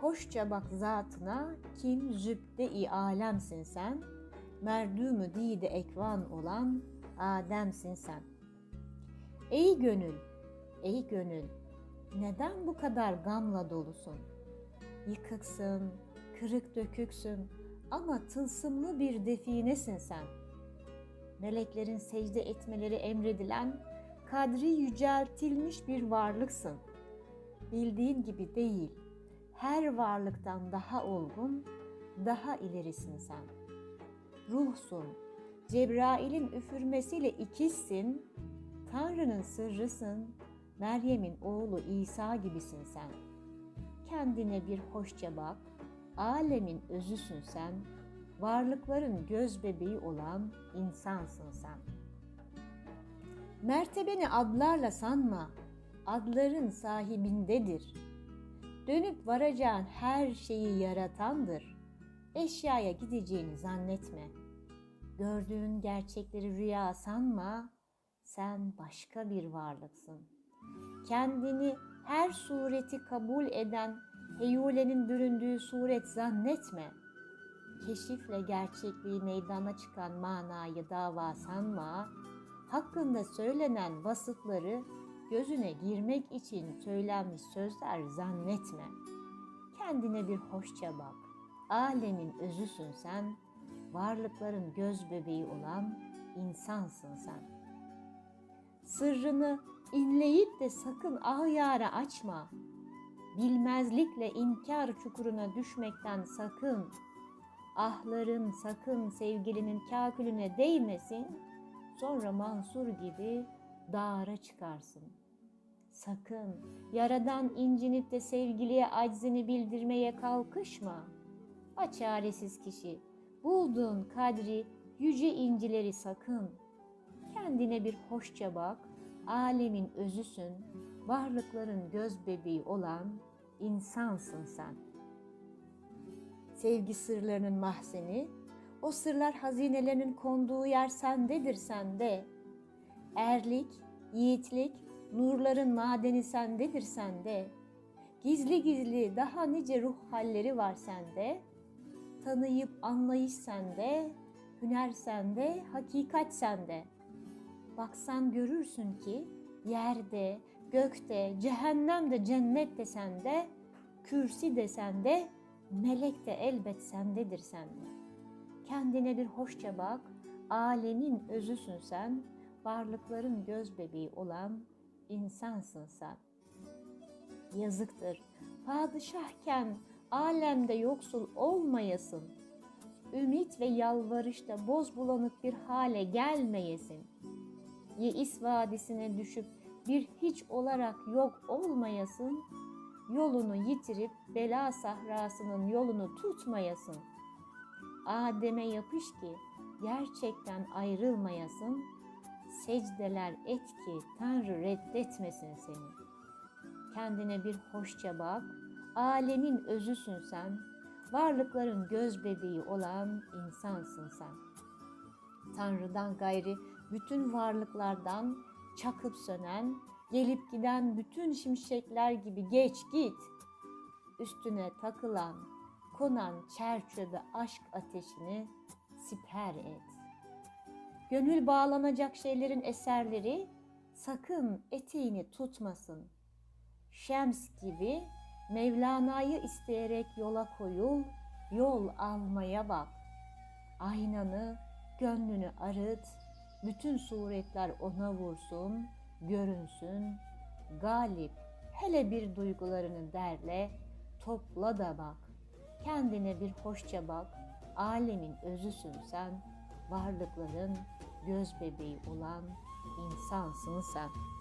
Hoşça bak zatına kim zübde-i alemsin sen. Merdümü dide ekvan olan Adem'sin sen. Ey gönül, ey gönül, neden bu kadar gamla dolusun? Yıkıksın, kırık döküksün ama tılsımlı bir definesin sen. Meleklerin secde etmeleri emredilen, kadri yüceltilmiş bir varlıksın. Bildiğin gibi değil, her varlıktan daha olgun, daha ilerisin sen. Ruhsun, Cebrail'in üfürmesiyle ikizsin, Tanrı'nın sırrısın, Meryem'in oğlu İsa gibisin sen. Kendine bir hoşça bak, alemin özüsün sen, varlıkların göz bebeği olan insansın sen. Mertebeni adlarla sanma, adların sahibindedir. Dönüp varacağın her şeyi yaratandır. Eşyaya gideceğini zannetme. Gördüğün gerçekleri rüya sanma, sen başka bir varlıksın. Kendini her sureti kabul eden heyulenin büründüğü suret zannetme. Keşifle gerçekliği meydana çıkan manayı dava sanma, hakkında söylenen vasıfları gözüne girmek için söylenmiş sözler zannetme. Kendine bir hoşça bak. Alemin özüsün sen, varlıkların göz bebeği olan insansın sen. Sırrını inleyip de sakın ağyara açma. Bilmezlikle inkar çukuruna düşmekten sakın. Ahların sakın sevgilinin kakülüne değmesin. Sonra Mansur gibi dağara çıkarsın. Sakın yaradan incinip de sevgiliye aczini bildirmeye kalkışma. A çaresiz kişi, bulduğun kadri yüce incileri sakın. Kendine bir hoşça bak, alemin özüsün, varlıkların göz bebeği olan insansın sen. Sevgi sırlarının mahzeni, o sırlar hazinelerinin konduğu yer sendedir sende. Erlik, yiğitlik, nurların madeni sendedir sende. Gizli gizli daha nice ruh halleri var sende. Tanıyıp anlayış sende, hüner sende, hakikat sende. Baksan görürsün ki yerde, gökte, cehennemde, cennet de sende, kürsi de sende, melek de elbet sendedir sende. Kendine bir hoşça bak, alemin özüsün sen, varlıkların göz bebeği olan insansın sen. Yazıktır, padişahken alemde yoksul olmayasın. Ümit ve yalvarışta boz bulanık bir hale gelmeyesin. Yeis vadisine düşüp bir hiç olarak yok olmayasın. Yolunu yitirip bela sahrasının yolunu tutmayasın. Adem'e yapış ki gerçekten ayrılmayasın. Secdeler et ki Tanrı reddetmesin seni. Kendine bir hoşça bak. Alemin özüsün sen. Varlıkların göz bebeği olan insansın sen. Tanrı'dan gayri bütün varlıklardan çakıp sönen, gelip giden bütün şimşekler gibi geç git. Üstüne takılan, konan çerçöbe aşk ateşini siper et. Gönül bağlanacak şeylerin eserleri sakın eteğini tutmasın. Şems gibi Mevlana'yı isteyerek yola koyul, yol almaya bak. Aynanı, gönlünü arıt, bütün suretler ona vursun, görünsün. Galip, hele bir duygularını derle, topla da bak. Kendine bir hoşça bak, alemin özüsün sen, varlıkların göz bebeği olan insansın sen.''